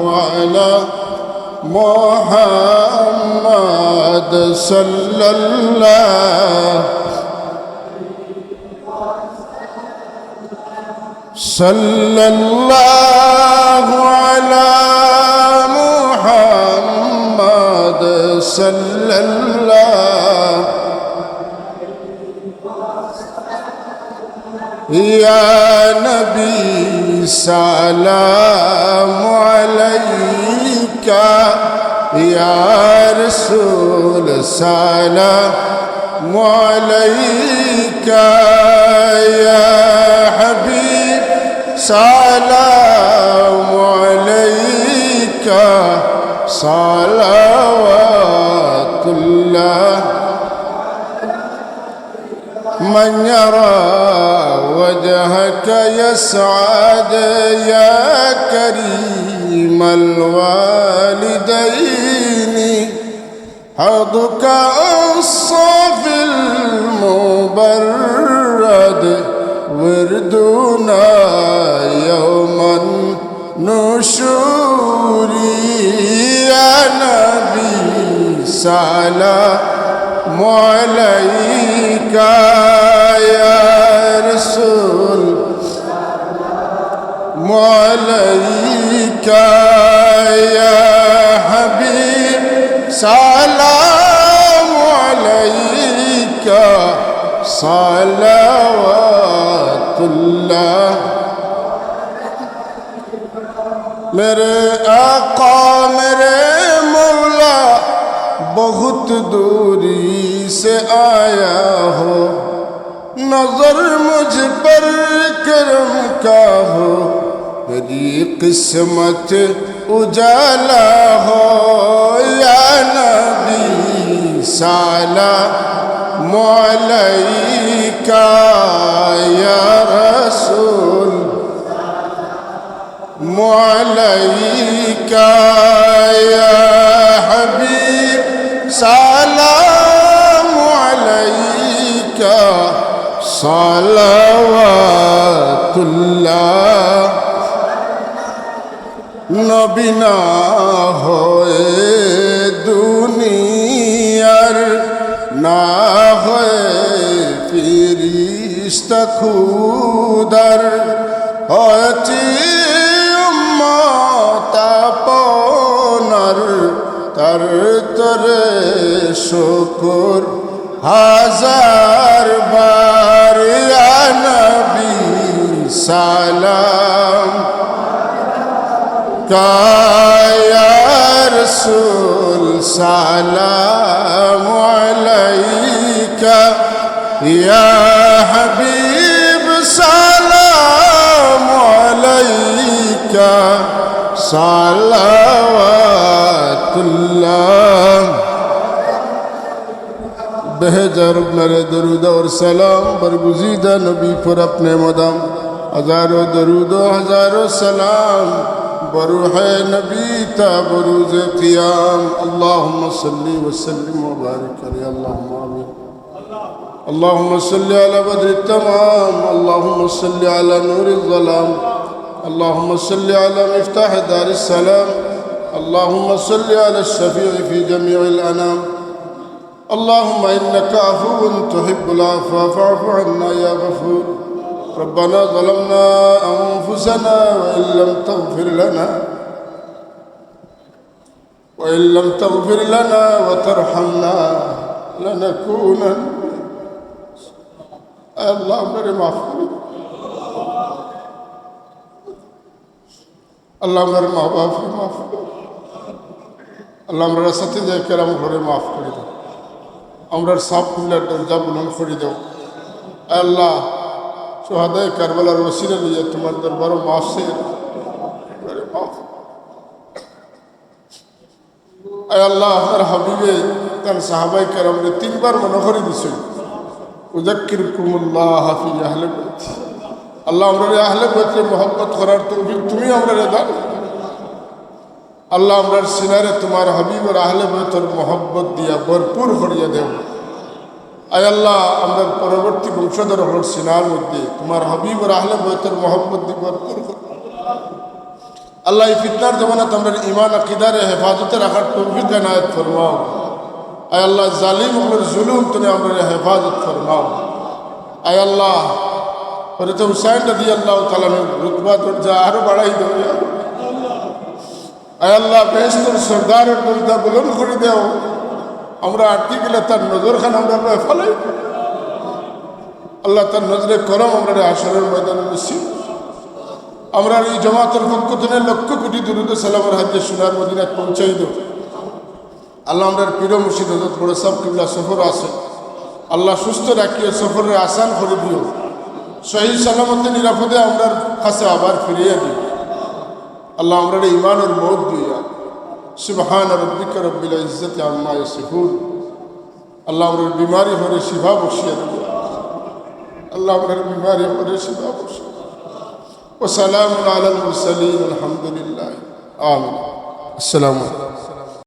على محمد صلى الله صلى الله على محمد صلى الله يا نبي سلام عليك يا رسول سلام عليك يا حبيب. سلام وجهك يسعد يا كريم الوالدين. حظك الصافي المبرد وردنا يوم النشور. يا نبي سلام عليك يا رسول عليك يا حبيب سلام عليك صلوات الله میرے آقا میرے مولا بہت دوری سے آیا ہو نظر مجھ پر کرم کا ہو میری قسمت اجالا ہو۔ یا نبی سالا مولائی کا یا رسول۔ مولائی کا یا حبیب سالا۔ صلوات الله নবী না হয়ে দুনিয়ার না হয়ে ফিরিস্তা খুদার। অচি তার তরে শকর হাজার বার নবী সালাম। কায়ার সুল সালাম আলাইকা ইয়া হাবিব সালাম আলাইকা সালাওয়াতুল্লাহ। হাজার আপনারে দরুদ ওর সালাম বরগুজিদা নবী পর আপনি মদাম হাজারো দরুদ হাজারো সালাম বরু হে নবী তা বরুজ কিয়াম আল্লাহুম্মা সাল্লি ওয়া সাল্লিম ওয়া বারিক আলাইহি আল্লাহুম্মা আমিন اللهم صل على بدر التمام اللهم صل على نور الظلام اللهم صل على مفتاح دار السلام اللهم صل على الشفيع في جميع الأنام اللهم إنك عفو تحب العفو فاعف عنا يا غفور ربنا ظلمنا أنفسنا وإن لم تغفر لنا وإن لم تغفر لنا وترحمنا لنكونن আল্লাহ আমারে মাফ করে আল্লাহ আমার মা বাপকে মাফ করে আল্লাহ আমার সাথে যাই কেরাম ঘরে মাফ করে দেয় আমরা সাপ খুললে দরজা বুলন করে দাও আল্লাহ, সোহাদায় কারবালার ওসিরা নিয়ে তোমার দরবারও মাফ সে আল্লাহ, আপনার হাবিবে, তার সাহাবাই কেরামরে তিনবার মনে করে দিছে। উজাক্কির কুমুল্লাহ হাফি আহলে বাইত। আল্লাহ আমরা আহলে বাইতে মোহাম্মত করার তৌফিক তুমি আমরা দাও। আল্লাহ আমরার সিনারে তোমার হাবিবর আহলে বাইতর মোহব্বত দিয়া ভরপুর করিয়া দেব আয় আল্লাহ, আমরা পরবর্তী বংশধর হল সিনার মধ্যে। তোমার হাবিবর আহলে বাইতর মোহব্বত দিয়ে ভরপুর আল্লাহ এই ফিতনার জমানাত আমরা ইমান আকিদারে হেফাজতে রাখার তৌফিক এনায়ত ফরমাও। আয় আল্লাহ, জালিম ওগুলোর জুলুম তুমি আমরা হেফাজত ফরমাও। আয় আল্লাহ হরত হুসাইন নদী আল্লাহ তালানোর রুতবা দরজা আরও বাড়াই আল্লাহ। আয় আল্লাহ বেহস্তর সর্দারের দরজা বুলন্দ করে দেও। আমরা আটকে গেলে তার নজরখান আমরা লয় ফেলাই? আল্লাহ তার নজরে করম আমরা আসরের ময়দানে নিশ্চিত আমরা এই জমাতের পক্ষ থেকে লক্ষ কোটি দুরুদ সালামের হাতে সোনার মদিনায় পৌঁছাই দেব। আল্লাহ আমরা প্রিয় মুর্শিদ হজরত বড় সাহ কিবলা সফর আছে। আল্লাহ সুস্থ রাখিও সফরের আসান করে দিও। সহি সালামতে নিরাপদে আমরা কাছে আবার ফিরিয়ে দিও। আল্লাহ আমরা ইমানের মত سبحان ربك رب العزة عما يصفون. الله عمر بیماری هو رہے شفا الله اللہ عمر هو ہو رہے وسلام على المرسلين الحمد لله آمين السلام عليكم